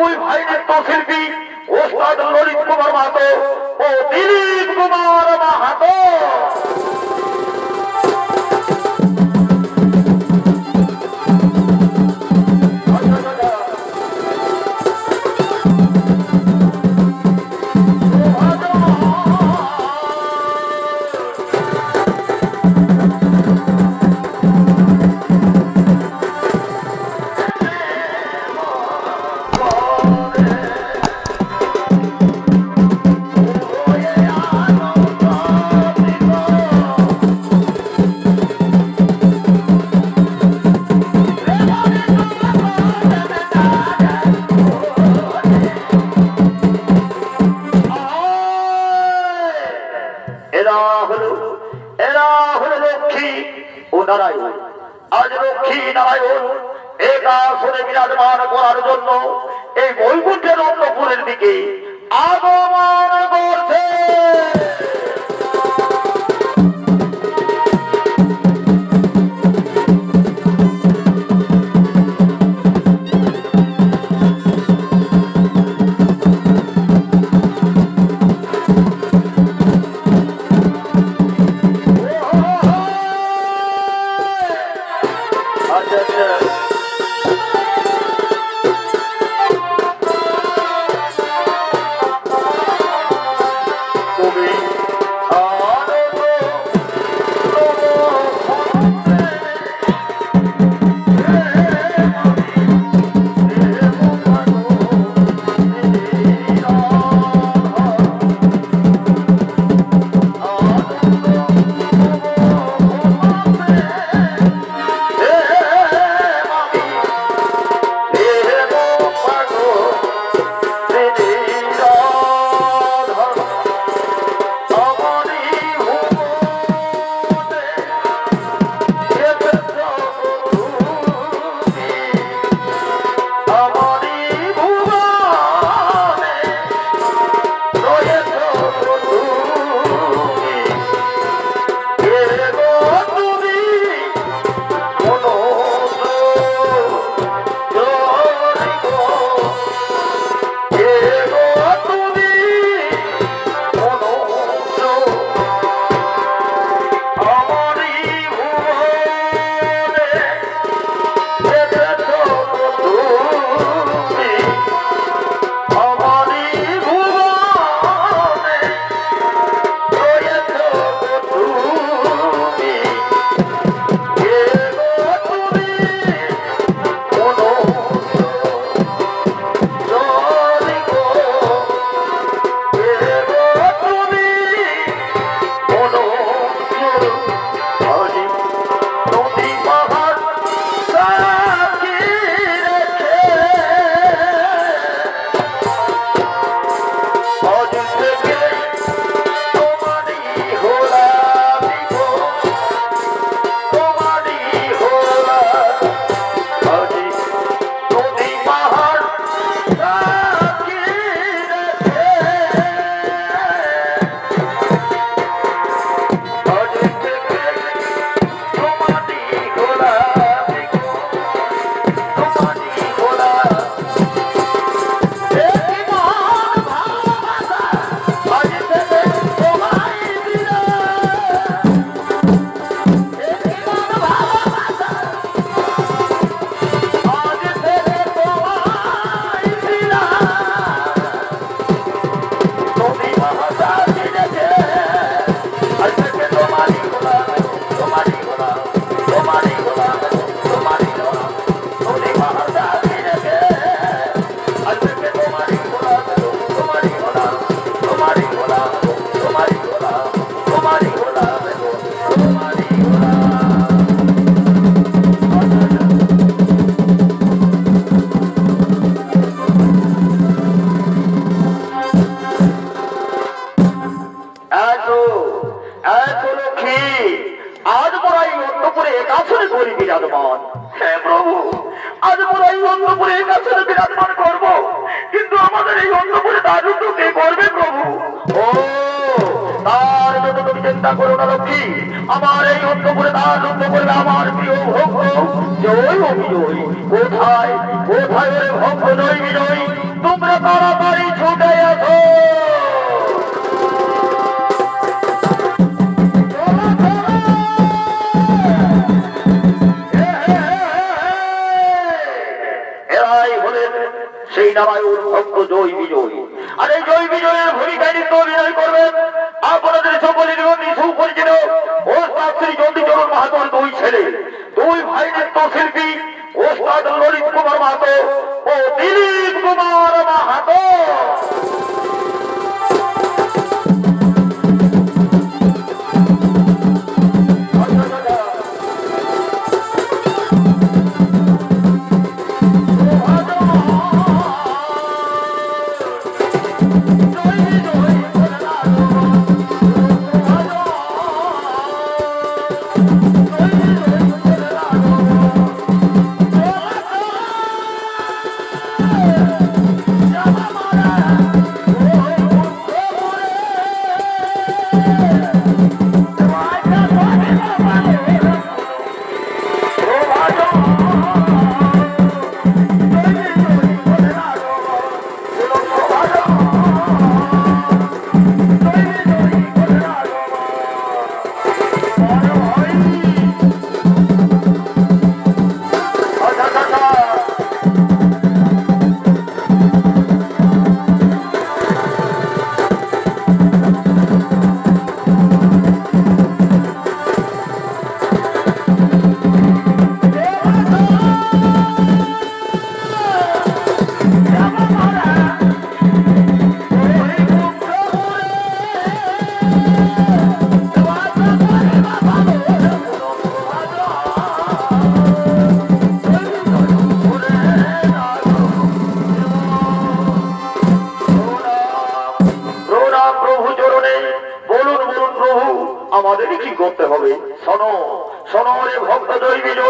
দুই তো শিল্পী ওস্তাদ ললিত কুমার মাহাতো ও দিলীপ কুমার মাহাতো। अच्छा अच्छा একাছনে করি বিরাজমান হ্যাঁ প্রভু, আজ মোরা এই অন্নপুরে একাছনে বিরাজমান করব। কিন্তু আমাদের এই অন্নপুরে দারিদ্র কে করবে প্রভু? ও, তার জন্য তুমি চিন্তা করো না লক্ষ্মী আমার এই অন্নপুরে দারিদ্র করবে আমার প্রিয় ভক্ত। জয় ও বিজয় কোথায়? কোথায় ওরে ভক্ত জয় বিজয়? সেই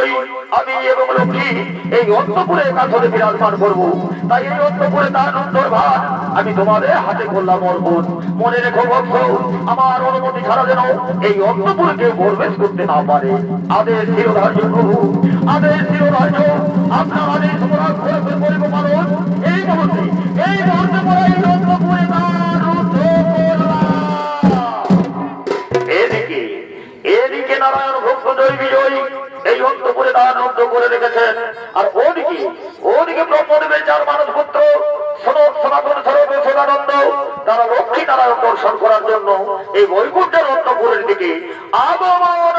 বিজয়ী আমি এবং লক্ষ্মী এই অন্তপুরে কাছরে বিরাজমান করব। তাই এই অন্তপুরে তার অন্তর ভার আমি তোমাদের হাতে করলাম অর্পণ। মনে রেখো ভক্ত আমার অনুমতি ছাড়া যেন এই অন্তপুরকে প্রবেশ করতে না পারে। আদেশ শিরোধার্য প্রভু আদেশ শিরোধার্য আপনার আদেশ করে মানুষ এই মুহূর্তে এই মুহূর্তে মোরা রেখেছেন আর ওদিকে ওদিকে ব্রহ্মদেবের যার মানুষ পুত্র সনাতন সরব সদানন্দ, তারা লক্ষ্মী নারায়ণ দর্শন করার জন্য এই বৈকুণ্ঠের অন্তপুরের দিকে আগমন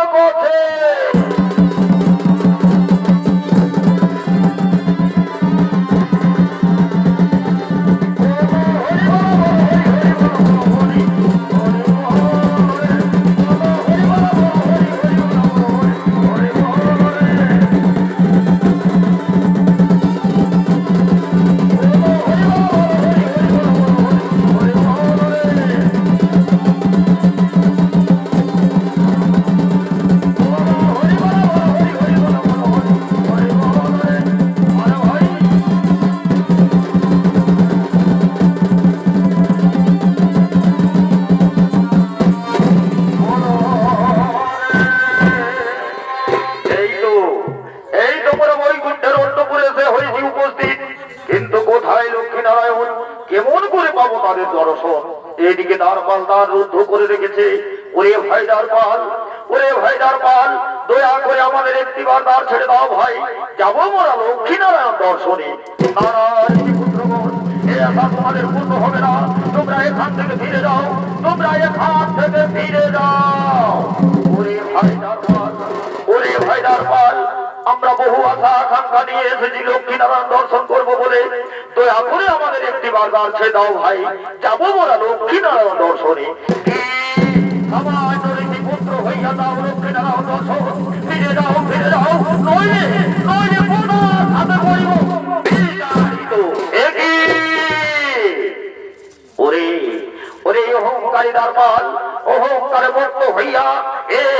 পাবো তাদের দর্শন। এইদিকে দ্বারপাল দ্বার রুদ্ধ করে রেখেছে। ওরে ভাই দ্বারপাল ওরে ভাই দ্বারপাল দয়া করে আমাদের একটিবার দ্বার ছেড়ে দাও ভাই। যাব মোরা লক্ষ্মী নারায়ণ দর্শনে তোমাদের পূর্ণ হবে না। তোমরা এখান থেকে ফিরে যাও। তোমরা এখান থেকে ফিরে যাও। ওরে ভাই দ্বারপাল ওরে ভাইদার পাল আমরা বহু আশা আকাঙ্ক্ষা নিয়ে এসেছি লক্ষ্মী নারায়ণ দর্শন করব বলে দয়া করে আমাদের একটি বারবার ছেড়ে দাও ভাই, যাব বলা লক্ষ্মী নারায়ণ দর্শনে? আমার পুত্র হইয়া দর্শন করিব। ওরে ওরে, অহংকারী দরবার অহংকারে মুক্ত হইয়া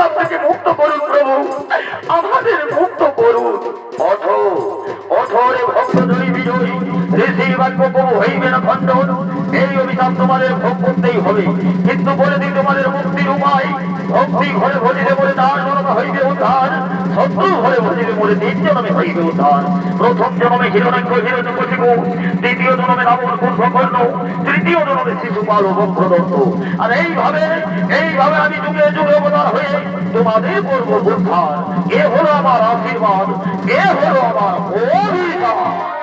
থেকে মুক্ত করুন প্রভু। আমাদের মুক্ত করুন। আর এইভাবে এইভাবে আমি যুগে যুগে তোমাদের করব উদ্ধার। হলো আমার আশীর্বাদ, এ হলো আমার অভিশাপ।